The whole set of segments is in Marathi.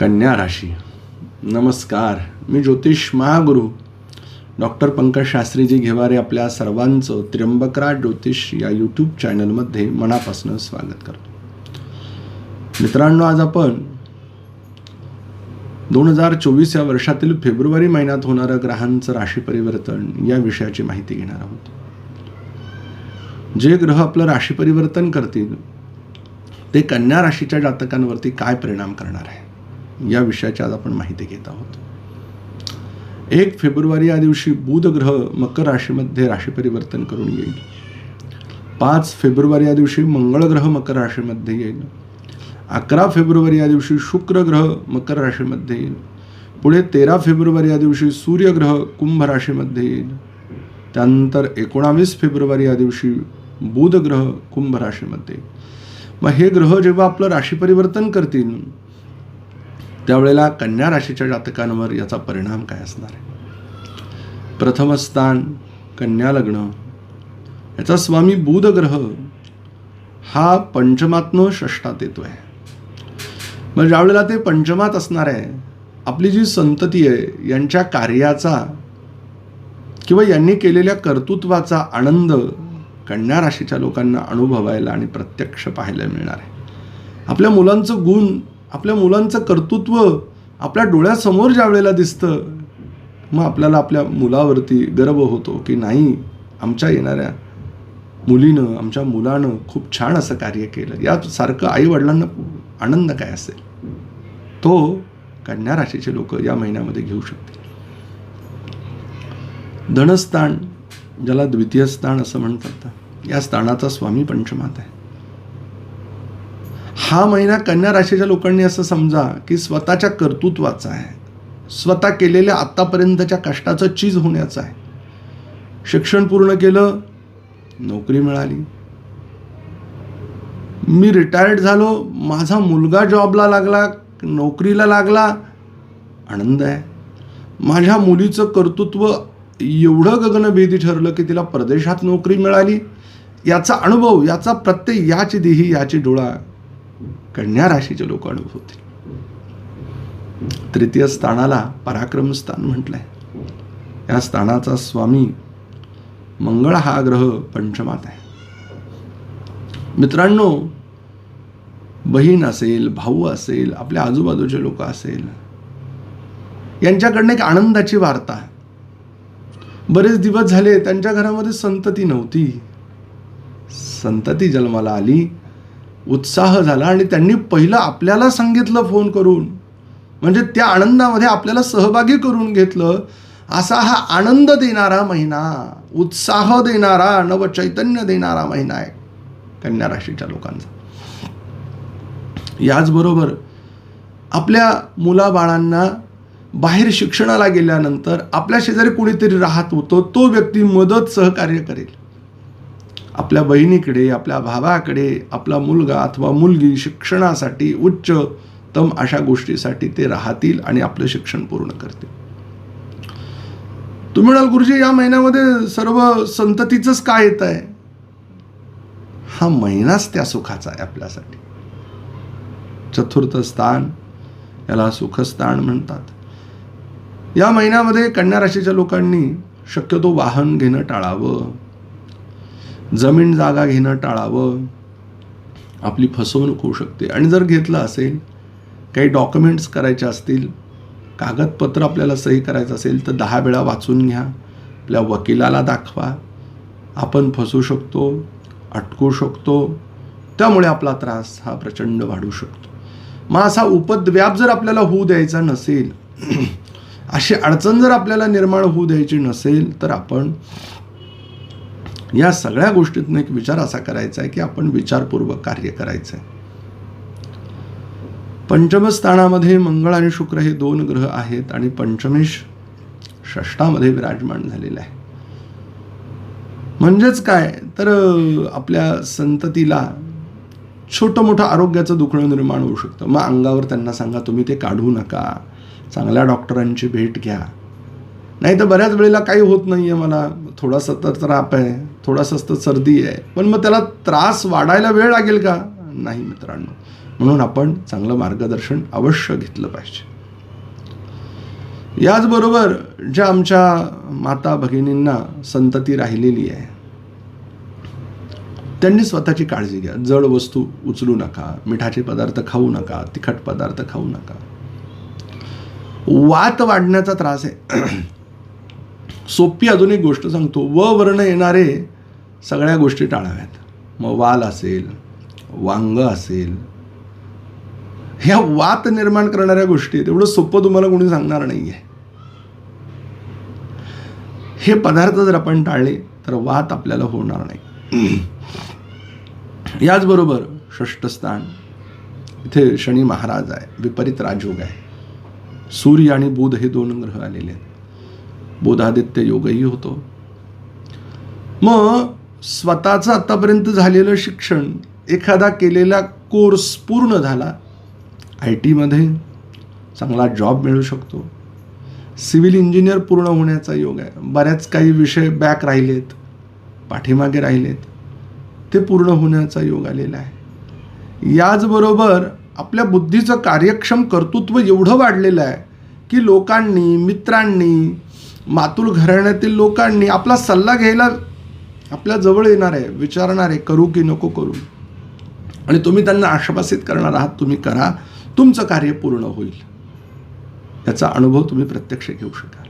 कन्या राशी. नमस्कार मी ज्योतिष महागुरु. डॉक्टर पंकज शास्त्रीजी घेवारे आपल्या सर्वांचं त्र्यंबकरा ज्योतिष या यूट्यूब चॅनलमध्ये मनापासून स्वागत करतो. मित्रांनो आज आपण दोन हजार चोवीस या वर्षातील फेब्रुवारी महिन्यात होणारं ग्रहांचं राशी परिवर्तन या विषयाची माहिती घेणार आहोत. जे ग्रह आपलं राशी परिवर्तन करतील ते कन्या राशीच्या जातकांवरती काय परिणाम करणार आहे या विषयाची आज आपण माहिती घेत आहोत. एक फेब्रुवारी या दिवशी बुध ग्रह मकर राशीमध्ये राशी परिवर्तन करून येईल. पाच फेब्रुवारी या दिवशी मंगळ ग्रह मकर राशीमध्ये येईल. अकरा फेब्रुवारी या दिवशी शुक्र ग्रह मकर राशीमध्ये येईल. पुढे तेरा फेब्रुवारी या दिवशी सूर्यग्रह कुंभ राशीमध्ये येईल. त्यानंतर एकोणावीस फेब्रुवारी या दिवशी बुध ग्रह कुंभ राशीमध्ये मग हे ग्रह जेव्हा आपलं राशी परिवर्तन करतील त्यावेळेला कन्या राशीच्या जातकांवर याचा परिणाम काय असणार आहे? प्रथम स्थान कन्या लग्न. याचा स्वामी बुध ग्रह हा पंचमातनं षष्टात आहे मग ज्यावेळेला ते पंचमात असणार आहे आपली जी संतती आहे यांच्या कार्याचा किंवा यांनी केलेल्या कर्तृत्वाचा आनंद कन्या राशीच्या लोकांना अनुभवायला आणि प्रत्यक्ष पाहायला मिळणार आहे. आपल्या मुलांचं गुण आपल्या मुलांचं कर्तृत्व आपल्या डोळ्यासमोर ज्या वेळेला दिसतं मग आपल्याला आपल्या मुलावरती गर्व होतो की नाही आमच्या येणाऱ्या मुलीनं आमच्या मुलानं खूप छान असं कार्य केलं. यासारखं आई वडिलांना आनंद काय असेल? तो कन्या राशीचे लोक या महिन्यामध्ये घेऊ शकतील. धनस्थान ज्याला द्वितीय स्थान असं म्हणतात या स्थानाचा स्वामी पंचमात आहे. हा महिना कन्या राशीच्या लोकांनी असं समजा की स्वतःच्या कर्तृत्वाचा आहे. स्वतः केलेल्या आत्तापर्यंतच्या कष्टाचं चीज होण्याचं आहे. शिक्षण पूर्ण केलं नोकरी मिळाली. मी रिटायर्ड झालो माझा मुलगा जॉबला लागला नोकरीला लागला आनंद आहे. माझ्या मुलीचं कर्तृत्व एवढं गगनभेदी ठरलं की तिला परदेशात नोकरी मिळाली. याचा अनुभव याचा प्रत्यय याची देही याची डोळा कन्या राशीचे लोक अनुभवतील. तृतीय स्थानाला पराक्रम स्थान म्हटलंय. या स्थानाचा स्वामी मंगळ हा ग्रह पंचमात आहे. मित्रांनो बहीण असेल भाऊ असेल आपल्या आजूबाजूचे लोक असेल यांच्याकडनं एक आनंदाची वार्ता बरेच दिवस झाले त्यांच्या घरामध्ये संतती नव्हती. संतती जन्माला आली उत्साह झाला आणि त्यांनी पहिलं आपल्याला सांगितलं फोन करून. म्हणजे त्या आनंदामध्ये आपल्याला सहभागी करून घेतलं. असा हा आनंद देणारा महिना उत्साह देणारा नवचैतन्य देणारा महिना आहे कन्या राशीच्या लोकांचा. याचबरोबर आपल्या मुलाबाळांना बाहेर शिक्षणाला गेल्यानंतर आपल्या शेजारी कुणीतरी राहत होतो तो व्यक्ती मदत सहकार्य करेल. आपल्या बहिणीकडे आपल्या भावाकडे आपला मुलगा अथवा मुलगी शिक्षणासाठी उच्चतम अशा गोष्टीसाठी ते राहतील आणि आपलं शिक्षण पूर्ण करतील. तुम्ही म्हणाल गुरुजी या महिन्यामध्ये सर्व संततीचंच काय येत आहे? हा महिनाच त्या सुखाचा आहे आपल्यासाठी. चतुर्थ स्थान याला सुखस्थान म्हणतात. या महिन्यामध्ये कन्या राशीच्या लोकांनी शक्यतो वाहन घेणं टाळावं. जमीन जागा घेणं टाळावं. आपली फसवणूक होऊ शकते. आणि जर घेतलं असेल काही डॉक्युमेंट्स करायचे असतील कागदपत्र आपल्याला सही करायचं असेल तर दहा वेळा वाचून घ्या. आपल्या वकिलाला दाखवा. आपण फसू शकतो अटकू शकतो. त्यामुळे आपला त्रास हा प्रचंड वाढू शकतो. मग असा उपद्व्याप जर आपल्याला होऊ द्यायचा नसेल अशी अडचण जर आपल्याला निर्माण होऊ द्यायची नसेल तर आपण या सगळ्या गोष्टीतून एक विचार असा करायचा आहे की आपण विचारपूर्वक कार्य करायचं आहे पंचमस्थानामध्ये मंगळ आणि शुक्र हे दोन ग्रह आहेत आणि पंचमेश षष्टामध्ये विराजमान झालेला आहे. म्हणजेच काय? तर आपल्या संततीला छोटं मोठं आरोग्याचं दुखणं निर्माण होऊ शकतं. मग अंगावर त्यांना सांगा तुम्ही ते काढू नका. चांगल्या डॉक्टरांची भेट घ्या. नाही तर बऱ्याच वेळेला काही होत नाही आहे मला थोडासा तर त्राप आहे थोडासा तर सर्दी आहे. पण मग त्याला त्रास वाढायला वेळ लागेल का? नाही मित्रांनो. म्हणून आपण चांगलं मार्गदर्शन अवश्य घेतलं पाहिजे. याचबरोबर ज्या आमच्या माता भगिनींना संतती राहिलेली आहे त्यांनी स्वतःची काळजी घ्या. जड वस्तू उचलू नका मिठाचे पदार्थ खाऊ नका तिखट पदार्थ खाऊ नका. वात वाढण्याचा त्रास आहे. सोपी अजून एक गोष्ट सांगतो. व वर्ण येणारे सगळ्या गोष्टी टाळाव्यात. मग वाल असेल वांग असेल. ह्या वात निर्माण करणाऱ्या गोष्टी आहेत. एवढं सोपं तुम्हाला कोणी सांगणार नाही आहे हे पदार्थ जर आपण टाळले तर वात आपल्याला होणार नाही. याचबरोबर षष्ठस्थान. इथे शनी महाराज आहे. विपरीत राजयोग आहे. सूर्य आणि बुध हे दोन ग्रह आलेले आहेत. बोधादित्य योगही होतो. मग स्वतःचं आतापर्यंत झालेलं शिक्षण एखादा केलेला कोर्स पूर्ण झाला आय टीमध्ये चांगला जॉब मिळू शकतो. सिव्हिल इंजिनियर पूर्ण होण्याचा योग आहे. बऱ्याच काही विषय बॅक राहिलेत पाठीमागे राहिलेत. ते पूर्ण होण्याचा योग आलेला आहे. याचबरोबर आपल्या बुद्धीचं कार्यक्षम कर्तृत्व एवढं वाढलेलं आहे की लोकांनी मित्रांनी मातुल घराण्यातील लोकांनी आपला सल्ला घ्यायला आपल्या जवळ येणार आहे विचारणार आहे करू की नको करू. आणि तुम्ही त्यांना आश्वासित करणार आहात तुम्ही करा तुमचं कार्य पूर्ण होईल. याचा अनुभव तुम्ही प्रत्यक्ष घेऊ शकाल.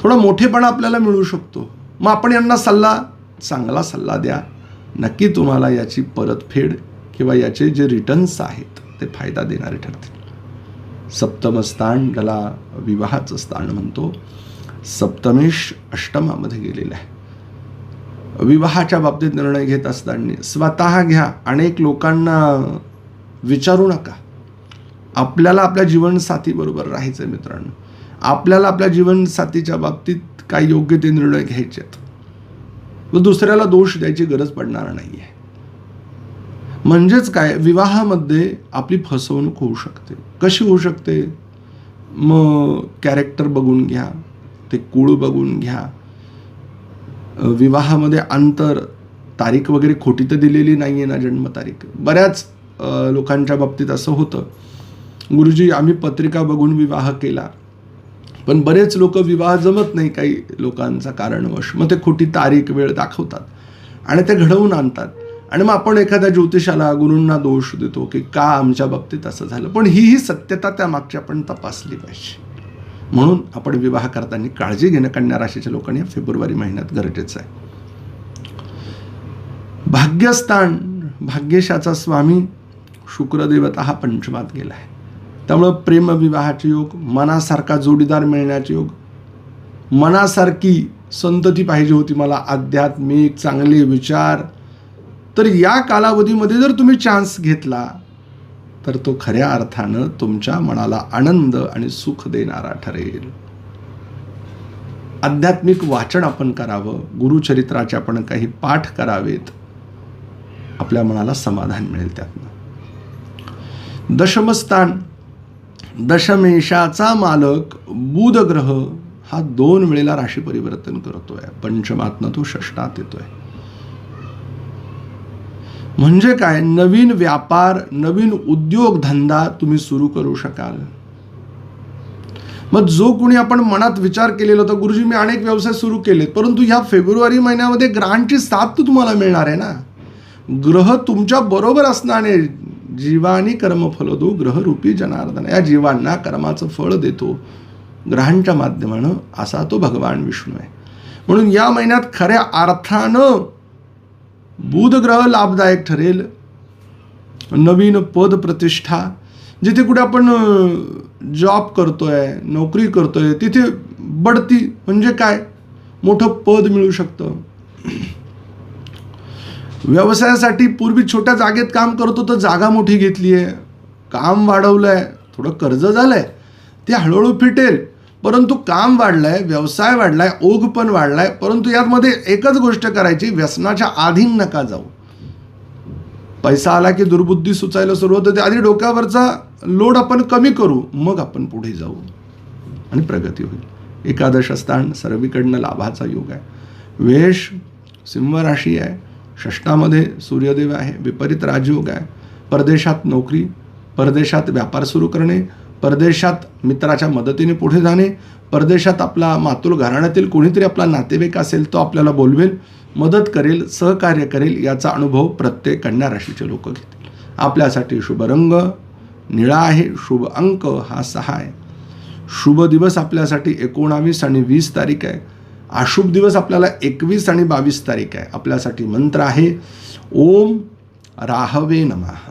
थोडा मोठेपणा आपल्याला मिळू शकतो. मग आपण यांना सल्ला चांगला सल्ला द्या. नक्की तुम्हाला याची परतफेड किंवा याचे जे रिटर्न्स आहेत ते फायदा देणारे ठरतील. सप्तम स्थान ज्याला विवाहाचं स्थान म्हणतो सप्तमेश अष्टमामध्ये गेलेलं आहे. विवाहाच्या बाबतीत निर्णय घेत असताना स्वतः घ्या अनेक लोकांना विचारू नका. आपल्याला आपल्या जीवनसाथीबरोबर राहायचं आहे मित्रांनो. आपल्याला आपल्या जीवनसाथीच्या बाबतीत काय योग्य ते निर्णय घ्यायचे आहेत. व दुसऱ्याला दोष द्यायची गरज पडणार नाही आहे म्हणजेच काय? विवाहामध्ये आपली फसवणूक होऊ शकते. कशी होऊ शकते? मग कॅरेक्टर बघून घ्या. ते कुळ बघून घ्या. विवाहामध्ये अंतर तारीख वगैरे खोटी तर दिलेली नाही आहे ना जन्मतारीख. बऱ्याच लोकांच्या बाबतीत असं होतं. गुरुजी आम्ही पत्रिका बघून विवाह केला. पण बरेच लोक विवाह जमत नाही काही लोकांचा कारणवश. मग ते खोटी तारीख वेळ दाखवतात. आणि ते घडवून आणतात. आणि मग आपण एखाद्या ज्योतिषाला गुरूंना दोष देतो की का आमच्या बाबतीत असं झालं. पण ही ही सत्यता त्या मागची आपण तपासली पाहिजे. म्हणून आपण विवाह करताना काळजी घेणं कन्या राशीच्या लोकांनी फेब्रुवारी महिन्यात गरजेचं आहे. भाग्यस्थान भाग्यशाचा स्वामी शुक्रदेवता हा पंचमात गेला आहे. त्यामुळं प्रेमविवाहाचे योग मनासारखा जोडीदार मिळण्याचे योग. मनासारखी संतती पाहिजे होती मला आध्यात्मिक चांगले विचार. तर या कालावधीमध्ये जर तुम्ही चान्स घेतला तर तो खऱ्या अर्थानं तुमच्या मनाला आनंद आणि सुख देणारा ठरेल. आध्यात्मिक वाचन आपण करावं गुरुचरित्राचे आपण काही पाठ करावेत आपल्या मनाला समाधान मिळेल त्यातनं. दशमस्थान दशमेशाचा मालक बुध ग्रह हा दोन वेळेला राशी परिवर्तन करतोय. पंचमातनं तो षष्टात येतोय. म्हणजे काय? नवीन व्यापार नवीन उद्योगधंदा तुम्ही सुरू करू शकाल. मग जो कोणी आपण मनात विचार केलेला होता गुरुजी मी अनेक व्यवसाय सुरू केलेत परंतु ह्या फेब्रुवारी महिन्यामध्ये ग्रहांची साथ तर तुम्हाला मिळणार आहे ना? ग्रह तुमच्या बरोबर असणारे जीवानी कर्मफल दो ग्रहरूपी जनार्दन. या जीवांना कर्माचं फळ देतो. ग्रहांच्या माध्यमानं असा तो भगवान विष्णू आहे. म्हणून या महिन्यात खऱ्या अर्थानं बुधग्रह लाभदायक ठरेल. नवीन पद प्रतिष्ठा. जिथे कुठे आपण जॉब करतोय नोकरी करतोय तिथे बढती म्हणजे काय? मोठं पद मिळू शकतं. व्यवसायासाठी पूर्वी छोट्या जागेत काम करतो तर जागा मोठी घेतली आहे काम वाढवलं आहे थोडं कर्ज झालं आहे ते हळूहळू फिटेल. परंतु काम वाढलं आहे व्यवसाय वाढला आहे ओघ पण वाढला आहे परंतु यामध्ये एकच गोष्ट करायची व्यसनाच्या आधीन नका जाऊ. पैसा आला की दुर्बुद्धी सुचायला सुरुवात होते आधी डोक्यावरचा लोड आपण कमी करू मग आपण पुढे जाऊ. आणि प्रगती होईल. एकादश स्थान सर्वीकडनं लाभाचा योग आहे. वेश सिंह राशी आहे षष्टामध्ये सूर्यदेव आहे विपरीत राजयोग आहे. परदेशात नोकरी परदेशात व्यापार सुरू करणे परदेशात मित्राच्या मदतीने पुढे जाणे परदेशात आपला मातुल घराण्यातील कोणीतरी आपला नातेवाईक असेल तो आपल्याला बोलवेल मदत करेल सहकार्य करेल याचा अनुभव प्रत्येक कन्या राशीचे लोक घेतील. आपल्यासाठी शुभ रंग निळा आहे शुभ अंक हा सहा आहे. शुभ दिवस आपल्यासाठी एकोणावीस आणि वीस तारीख आहे. अशुभ दिवस आपल्याला एकवीस आणि बावीस तारीख आहे. आपल्यासाठी मंत्र आहे ओम राहवे नमः.